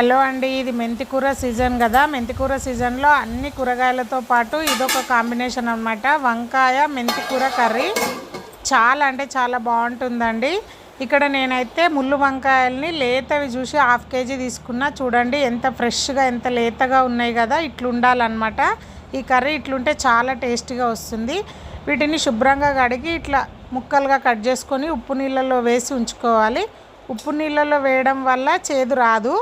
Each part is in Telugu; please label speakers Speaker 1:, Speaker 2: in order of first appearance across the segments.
Speaker 1: హలో అండి ఇది మెంతికూర సీజన్ కదా. మెంతికూర సీజన్లో అన్ని కూరగాయలతో పాటు ఇదొక కాంబినేషన్ అనమాట వంకాయ మెంతికూర కర్రీ. చాలా అంటే చాలా బాగుంటుందండి. ఇక్కడ నేనైతే ముళ్ళు వంకాయల్ని లేతవి చూసి హాఫ్ కేజీ తీసుకున్నా. చూడండి ఎంత ఫ్రెష్గా ఎంత లేతగా ఉన్నాయి కదా. ఇట్లుండాలన్నమాట ఈ కర్రీ ఇట్లుంటే చాలా టేస్టీగా వస్తుంది. వీటిని శుభ్రంగా కడిగి ఇట్లా ముక్కలుగా కట్ చేసుకొని ఉప్పు నీళ్ళలో వేసి ఉంచుకోవాలి. ఉప్పు నీళ్ళలో వేయడం వల్ల చేదు రాదు.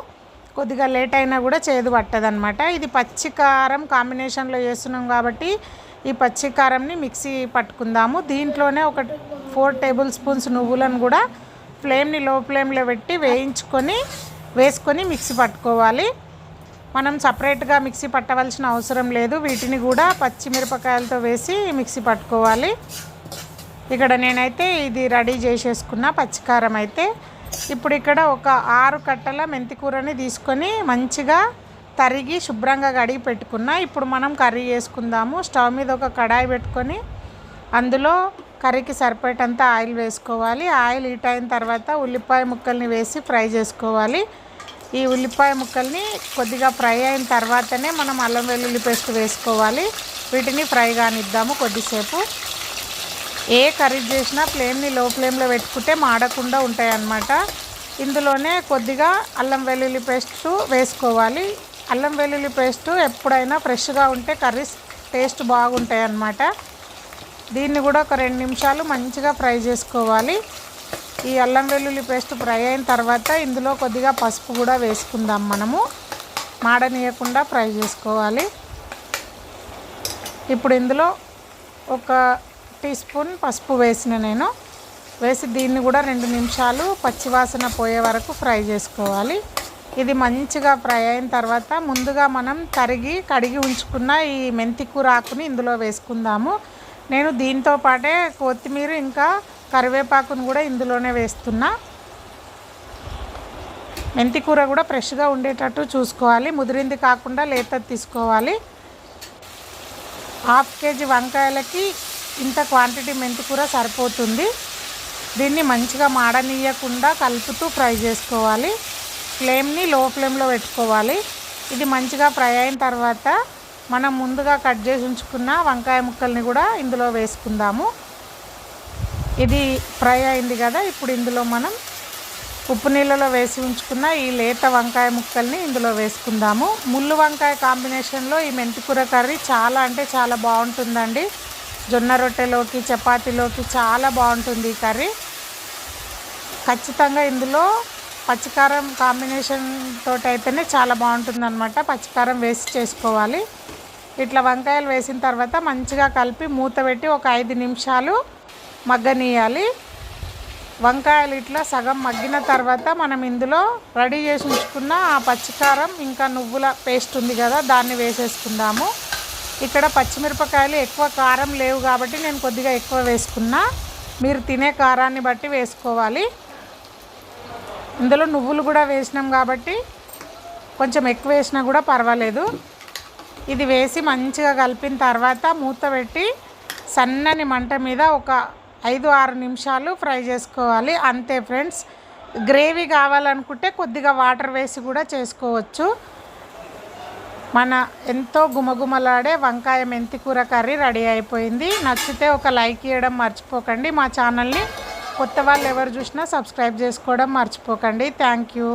Speaker 1: కొద్దిగా లేట్ అయినా కూడా చేదు పట్టదనమాట ఇది పచ్చికారం కాంబినేషన్లో చేస్తున్నాం కాబట్టి ఈ పచ్చికారంని మిక్సీ పట్టుకుందాము. దీంట్లోనే ఒక ఫోర్ టేబుల్ స్పూన్స్ నువ్వులను కూడా ఫ్లేమ్ని లో ఫ్లేమ్లో పెట్టి వేయించుకొని వేసుకొని మిక్సీ పట్టుకోవాలి. మనం సపరేట్గా మిక్సీ పట్టవలసిన అవసరం లేదు. వీటిని కూడా పచ్చిమిరపకాయలతో వేసి మిక్సీ పట్టుకోవాలి. ఇక్కడ నేనైతే ఇది రెడీ చేసేసుకున్న పచ్చికారం అయితే. ఇప్పుడు ఇక్కడ ఒక ఆరు కట్టల మెంతికూరని తీసుకొని మంచిగా తరిగి శుభ్రంగా కడిగి పెట్టుకున్నా. ఇప్పుడు మనం కర్రీ చేసుకుందాము. స్టవ్ మీద ఒక కడాయి పెట్టుకొని అందులో కర్రీకి సరిపడేటంత ఆయిల్ వేసుకోవాలి. ఆయిల్ హీట్ అయిన తర్వాత ఉల్లిపాయ ముక్కల్ని వేసి ఫ్రై చేసుకోవాలి. ఈ ఉల్లిపాయ ముక్కల్ని కొద్దిగా ఫ్రై అయిన తర్వాతనే మనం అల్లం వెల్లుల్లి పేస్ట్ వేసుకోవాలి. వీటిని ఫ్రై కానిద్దాము కొద్దిసేపు. ఏ కర్రీ చేసినా ఫ్లేమ్ని లో ఫ్లేమ్లో పెట్టుకుంటే మాడకుండా ఉంటాయి అన్నమాట ఇందులోనే కొద్దిగా అల్లం వెల్లుల్లి పేస్ట్ వేసుకోవాలి. అల్లం వెల్లుల్లి పేస్ట్ ఎప్పుడైనా ఫ్రెష్గా ఉంటే కర్రీస్ టేస్ట్ బాగుంటాయి అన్నమాట దీన్ని కూడా ఒక రెండు నిమిషాలు మంచిగా ఫ్రై చేసుకోవాలి. ఈ అల్లం వెల్లుల్లి పేస్ట్ ఫ్రై అయిన తర్వాత ఇందులో కొద్దిగా పసుపు కూడా వేసుకుందాం మనము. మాడనీయకుండా ఫ్రై చేసుకోవాలి. ఇప్పుడు ఇందులో ఒక టీ స్పూన్ పసుపు వేసిన నేను. వేసి దీన్ని కూడా రెండు నిమిషాలు పచ్చివాసన పోయే వరకు ఫ్రై చేసుకోవాలి. ఇది మంచిగా ఫ్రై అయిన తర్వాత ముందుగా మనం తరిగి కడిగి ఉంచుకున్న ఈ మెంతి కూర ఆకుని ఇందులో వేసుకుందాము. నేను దీంతో పాటే కొత్తిమీర ఇంకా కరివేపాకును కూడా ఇందులోనే వేస్తున్నా. మెంతికూర కూడా ఫ్రెష్గా ఉండేటట్టు చూసుకోవాలి. ముదిరింది కాకుండా లేత తీసుకోవాలి. హాఫ్ కేజీ వంకాయలకి ఇంత క్వాంటిటీ మెంతి కూర సరిపోతుంది. దీన్ని మంచిగా మాడనీయకుండా కలుపుతూ ఫ్రై చేసుకోవాలి. ఫ్లేమ్ని లో ఫ్లేమ్లో పెట్టుకోవాలి. ఇది మంచిగా ఫ్రై అయిన తర్వాత మనం ముందుగా కట్ చేసి ఉంచుకున్న వంకాయ ముక్కల్ని కూడా ఇందులో వేసుకుందాము. ఇది ఫ్రై అయింది కదా ఇప్పుడు ఇందులో మనం ఉప్పు నీళ్ళలో వేసి ఉంచుకున్న ఈ లేత వంకాయ ముక్కల్ని ఇందులో వేసుకుందాము. ముళ్ళు వంకాయ కాంబినేషన్లో ఈ మెంతికూర కర్రీ చాలా అంటే చాలా బాగుంటుందండి. జొన్న రొట్టెలోకి చపాతీలోకి చాలా బాగుంటుంది ఈ కర్రీ. ఖచ్చితంగా ఇందులో పచ్చికారం కాంబినేషన్ తోటి అయితేనే చాలా బాగుంటుంది అనమాట పచ్చికారం వేసి చేసుకోవాలి. ఇట్లా వంకాయలు వేసిన తర్వాత మంచిగా కలిపి మూత పెట్టి ఒక ఐదు నిమిషాలు మగ్గనీయాలి వంకాయలు ఇట్లా సగం మగ్గిన తర్వాత మనం ఇందులో రెడీ చేసి ఉంచుకున్న ఆ పచ్చికారం ఇంకా నువ్వుల పేస్ట్ ఉంది కదా దాన్ని వేసేసుకుందాము. ఇక్కడ పచ్చిమిరపకాయలు ఎక్కువ కారం లేవు కాబట్టి నేను కొద్దిగా ఎక్కువ వేసుకున్నా. మీరు తినే కారాన్ని బట్టి వేసుకోవాలి. ఇందులో నువ్వులు కూడా వేసినాం కాబట్టి కొంచెం ఎక్కువ వేసినా కూడా పర్వాలేదు. ఇది వేసి మంచిగా కలిపిన తర్వాత మూత పెట్టి సన్నని మంట మీద ఒక ఐదు ఆరు నిమిషాలు ఫ్రై చేసుకోవాలి. అంతే ఫ్రెండ్స్ గ్రేవీ కావాలనుకుంటే కొద్దిగా వాటర్ వేసి కూడా చేసుకోవచ్చు. మన ఎంతో గుమగుమలాడే వంకాయ మెంతికూర కర్రీ రెడీ అయిపోయింది. నచ్చితే ఒక లైక్ ఇవ్వడం మర్చిపోకండి. మా ఛానల్ని కొత్త వాళ్ళు ఎవరు చూసినా సబ్స్క్రైబ్ చేసుకోవడం మర్చిపోకండి. Thank you.